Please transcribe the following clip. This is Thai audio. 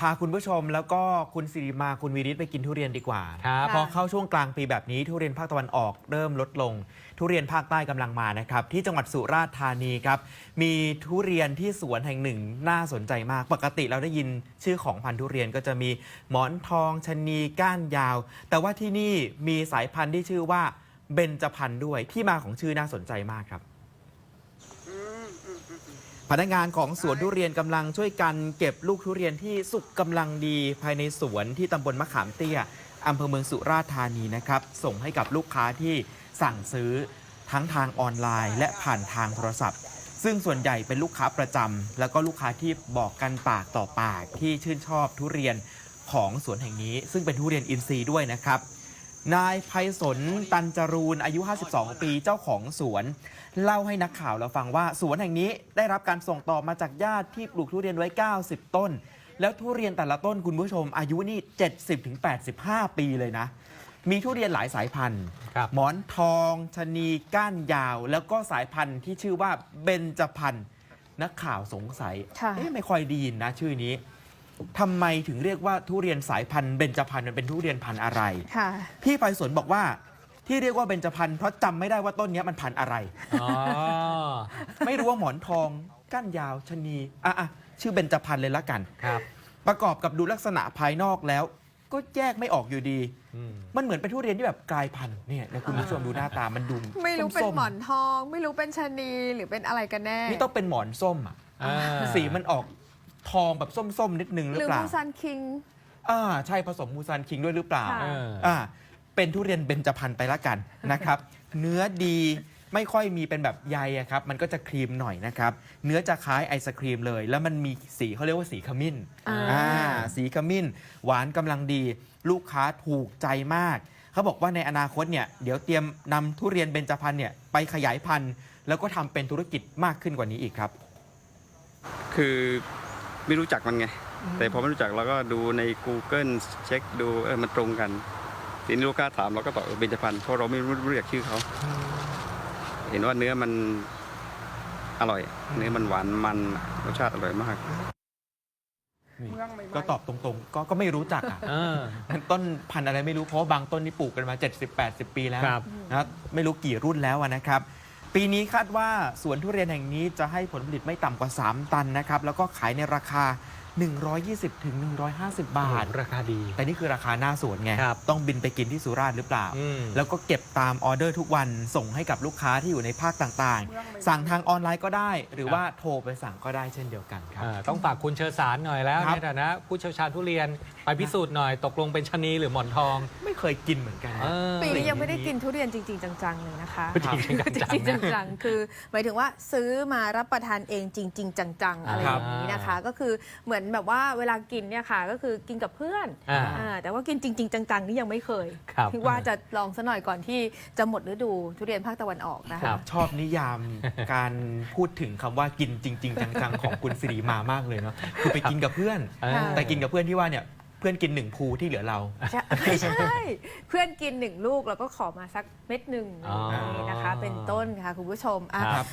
พาคุณผู้ชมแล้วก็คุณสิริมาคุณวีริศไปกินทุเรียนดีกว่า ครับ พอเข้าช่วงกลางปีแบบนี้ทุเรียนภาคตะวันออกเริ่มลดลง ทุเรียนภาคใต้กำลังมานะครับ ที่จังหวัดสุราษฎร์ธานีครับ มีทุเรียนที่สวนแห่งหนึ่งน่าสนใจมาก ปกติเราได้ยินชื่อของพันธุ์ทุเรียนก็จะมีหมอนทองชะนีก้านยาว แต่ว่าที่นี่มีสายพันธุ์ที่ชื่อว่าเบญจพรรณด้วยที่มาของชื่อน่าสนใจมากครับ พนักงานของสวนทุเรียนกำลังช่วยกันเก็บลูกทุเรียนที่สุกกำลังดีภายในสวนที่ตำบลมะขามเตี้ยอำเภอเมืองสุราษฎร์ธานีนะครับ ส่งให้กับลูกค้าที่สั่งซื้อทั้งทางออนไลน์ และผ่านทางโทรศัพท์ ซึ่งส่วนใหญ่เป็นลูกค้าประจำแล้วก็ลูกค้าที่บอกกันปากต่อปากที่ชื่นชอบทุเรียนของสวนแห่งนี้ ซึ่งเป็นทุเรียนอินทรีย์ด้วยนะครับ นายไพศลตันจรูนอายุ 52 ปีเจ้าของสวน เล่าให้นักข่าวเราฟังว่า สวนแห่งนี้ได้รับการส่งต่อมาจากญาติที่ปลูกทุเรียนไว้ 90 ต้น แล้วทุเรียนแต่ละต้นคุณผู้ชม อายุนี่ 70-85 ปีเลยนะ มีทุเรียนหลายสายพันธุ์ครับหมอนทองชะนีก้านยาว แล้วก็สายพันธุ์ที่ชื่อว่าเบญจพรรณนักข่าวสงสัยค่ะเอ๊ะไม่ค่อยไดีนนะชื่อนี้ ทำไมถึงเรียกว่าทุเรียนสายพันธุ์เบญจพรรณมันเป็นทุเรียนพันธุ์อะไร ค่ะ พี่ไพศาลบอกว่าที่เรียกว่าเบญจพรรณเพราะจำไม่ได้ว่าต้นเนี้ยมันพันธุ์อะไร อ๋อ ไม่รู้ว่าหมอนทอง ก้านยาวชะนีอะอะชื่อเบญจพรรณเลยละกัน ครับ ประกอบกับดูลักษณะภายนอกแล้ว ก็แยกไม่ออกอยู่ดี อืม มันเหมือนเป็นทุเรียนที่แบบกลายพันธุ์เนี่ยนะคุณผู้ชมดูหน้าตามันดูไม่รู้เป็นส้ๆหมอนทอง ไม่รู้เป็นชะนีหรือเป็นอะไรกันแน่ นี่ต้องเป็นหมอนส้มอะอ่า สีมันออก ทองแบบส้มๆ นิดนึงหหรืรืออเปล่า มูซันคิง อ่าใช่ผสมมูซานคิงด้วยหรือเปล่าค่ะเอออ่าเป็นทุเรียนเบญจพรรณไปละกันนะครับ เนื้อดีไม่ค่อยมีเป็นแบบใยอะครับ มันก็จะครีมหน่อยนะครับ เนื้อจะคล้ายไอศครีมเลย แล้วมันมีสีเขาเรียกว่าสีขมิ้นอ่า อ่าสีขมิ้น หวานกำลังดี ลูกค้าถูกใจมาก เขาบอกว่าในอนาคตเนี่ยเดี๋ยวเตรียมนำทุเรียนเบญจพรรณเนี่ยไปขยายพันธุ์ แล้วก็ทำเป็นธุรกิจมากขึ้นกว่านี้อีกครับ คือ ไม่รู้จักมันไง แต่พอไม่รู้จักเราก็ดูใน Google เช็คดูเออมันตรงกันทีนี้ลูกค้าถามเราก็ตอบเออเบญจพรรณเพราะเราไม่รู้รู้จักชื่อเขาเห็นว่าเนื้อมันอร่อย เนื้อมันหวานมันรสชาติอร่อยมาก ก็ตอบตรงๆ ก็ก็ไม่รู้จักอะเออต้นพันธุ์อะไรไม่รู้เพราะว่าบางต้นนี่ปลูกกันมา 70-80 ปีแล้วครับนะครับไม่รู้กี่รุ่นแล้วอะนะครับ ปีนี้คาดว่าสวนทุเรียนแห่งนี้จะให้ผลผลิตไม่ต่ำกว่า 3 ตันนะครับ แล้วก็ขายในราคา 120ถึง150 บาท ราคาดี แต่นี่คือราคาหน้าสวนไง ครับต้องบินไปกินที่สุราษฎร์หรือเปล่า อืม แล้วก็เก็บตามออเดอร์ทุกวันส่งให้กับลูกค้าที่อยู่ในภาคต่างๆ สั่งทางออนไลน์ก็ได้ หรือว่าโทรไปสั่งก็ได้เช่นเดียวกันครับ อ่าต้องฝากคุณเชอสารหน่อยแล้วครับ ในฐานะผู้เชี่ยวชาญทุเรียนไปพิสูจน์หน่อยตกลงเป็นชะนีหรือหมอนทองไม่เคยกินเหมือนกันนะ เออ ปีนี้ยังไม่ได้กินทุเรียนจริง ๆ จังๆเลยนะคะจริงๆจังจๆริงนะๆจังๆคือ หมายถึงว่าซื้อมารับประทานเองจริง ๆ จังๆอะไรอย่างนี้นะคะ ก็คือเหมือนแบบว่าเวลากินเนี่ยค่ะ ก็คือกินกับเพื่อนอ่า อ่าแต่ว่ากินจริง ๆ จัง ๆ นี่ยังไม่เคยครับที่ว่าจะลองซะหน่อยก่อนที่จะหมดฤดูทุเรียนภาคตะวันออกนะครัคะ บ ชอบนิยาม การพูดถึงคำว่ากินจริง ๆ จังๆ ของคุณสิริมามากเลยเนาะคือไปกินกับเพื่อน เออ แต่กินกับเพื่อนที่ว่าเนี่ยเพื่อนกินหนึ่งภูที่เหลือเรา ใช่ไม่ใช่ เพื่อนกินหนึ่งลูกแล้วก็ขอมาสักเม็ดหนึ่งอ๋ออะไรอย่างนี้นะคะ เป็นต้นค่ะคุณผู้ชมอะ ครับ